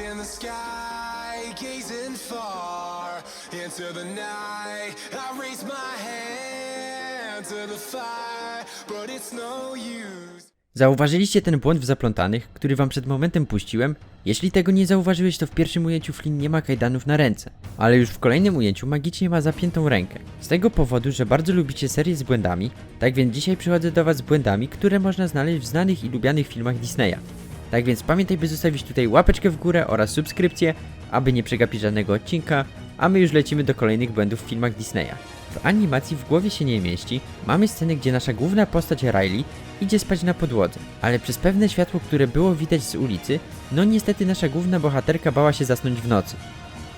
in the sky, gazing far into the night. I raise my hand to the fire, but it's no use. Zauważyliście ten błąd w zaplątanych, który wam przed momentem puściłem? Jeśli tego nie zauważyłeś, to w pierwszym ujęciu Flynn nie ma kajdanów na ręce, ale już w kolejnym ujęciu magicznie ma zapiętą rękę. Z tego powodu, że bardzo lubicie serię z błędami, tak więc dzisiaj przychodzę do was z błędami, które można znaleźć w znanych i lubianych filmach Disneya. Tak więc pamiętaj, by zostawić tutaj łapeczkę w górę oraz subskrypcję, aby nie przegapić żadnego odcinka, a my już lecimy do kolejnych błędów w filmach Disneya. W animacji w głowie się nie mieści, mamy scenę, gdzie nasza główna postać Riley idzie spać na podłodze, ale przez pewne światło, które było widać z ulicy, no niestety nasza główna bohaterka bała się zasnąć w nocy.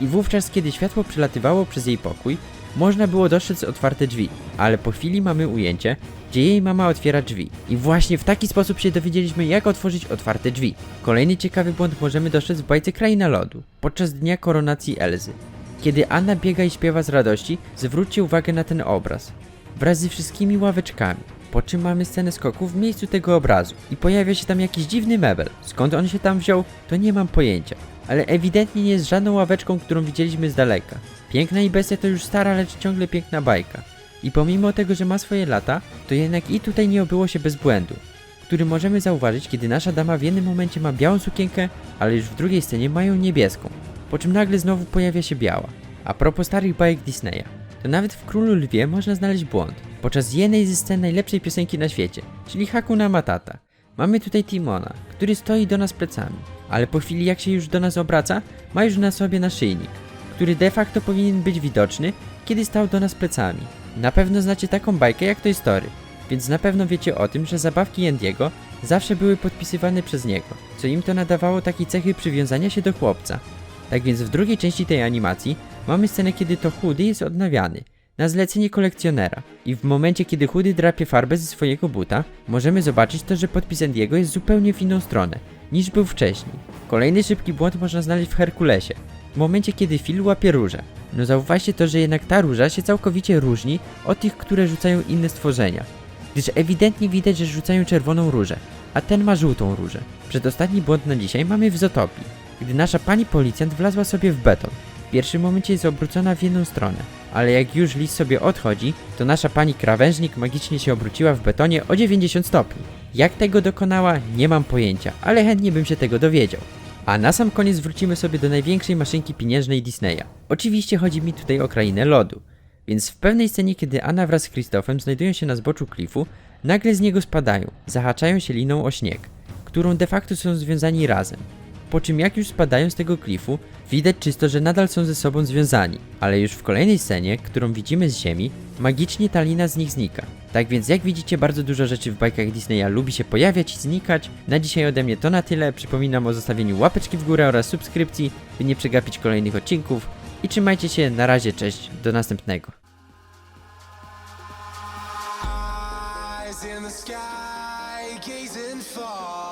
I wówczas, kiedy światło przelatywało przez jej pokój, można było dostrzec otwarte drzwi, ale po chwili mamy ujęcie, gdzie jej mama otwiera drzwi. I właśnie w taki sposób się dowiedzieliśmy, jak otworzyć otwarte drzwi. Kolejny ciekawy błąd możemy dostrzec w bajce Kraina Lodu, podczas dnia koronacji Elzy. Kiedy Anna biega i śpiewa z radości, zwróćcie uwagę na ten obraz. Wraz ze wszystkimi ławeczkami. Po czym mamy scenę skoku w miejscu tego obrazu. I pojawia się tam jakiś dziwny mebel. Skąd on się tam wziął, to nie mam pojęcia. Ale ewidentnie nie jest żadną ławeczką, którą widzieliśmy z daleka. Piękna i bestia to już stara, lecz ciągle piękna bajka. I pomimo tego, że ma swoje lata, to jednak i tutaj nie obyło się bez błędu, który możemy zauważyć, kiedy nasza dama w jednym momencie ma białą sukienkę, ale już w drugiej scenie mają niebieską, po czym nagle znowu pojawia się biała. A propos starych bajek Disneya, to nawet w Królu Lwie można znaleźć błąd. Podczas jednej ze scen najlepszej piosenki na świecie, czyli Hakuna Matata. Mamy tutaj Timona, który stoi do nas plecami, ale po chwili jak się już do nas obraca, ma już na sobie naszyjnik, który de facto powinien być widoczny, kiedy stał do nas plecami. Na pewno znacie taką bajkę jak Toy Story, więc na pewno wiecie o tym, że zabawki Andiego zawsze były podpisywane przez niego, co im to nadawało takiej cechy przywiązania się do chłopca. Tak więc w drugiej części tej animacji mamy scenę, kiedy to Chudy jest odnawiany na zlecenie kolekcjonera i w momencie, kiedy Chudy drapie farbę ze swojego buta, możemy zobaczyć to, że podpis Andiego jest zupełnie w inną stronę niż był wcześniej. Kolejny szybki błąd można znaleźć w Herkulesie, w momencie, kiedy Phil łapie różę. No zauważcie to, że jednak ta róża się całkowicie różni od tych, które rzucają inne stworzenia, gdyż ewidentnie widać, że rzucają czerwoną różę, a ten ma żółtą różę. Przedostatni błąd na dzisiaj mamy w Zotopii, gdy nasza pani policjant wlazła sobie w beton. W pierwszym momencie jest obrócona w jedną stronę, ale jak już lis sobie odchodzi, to nasza pani krawężnik magicznie się obróciła w betonie o 90 stopni. Jak tego dokonała, nie mam pojęcia, ale chętnie bym się tego dowiedział. A na sam koniec wrócimy sobie do największej maszynki pieniężnej Disneya. Oczywiście chodzi mi tutaj o krainę lodu. Więc w pewnej scenie, kiedy Anna wraz z Krzysztofem znajdują się na zboczu klifu, nagle z niego spadają, zahaczają się liną o śnieg, którą de facto są związani razem. Po czym jak już spadają z tego klifu, widać czysto, że nadal są ze sobą związani, ale już w kolejnej scenie, którą widzimy z ziemi, magicznie ta lina z nich znika. Tak więc jak widzicie, bardzo dużo rzeczy w bajkach Disneya lubi się pojawiać i znikać. Na dzisiaj ode mnie to na tyle. Przypominam o zostawieniu łapeczki w górę oraz subskrypcji, by nie przegapić kolejnych odcinków. I trzymajcie się, na razie, cześć, do następnego. In the sky, gazing far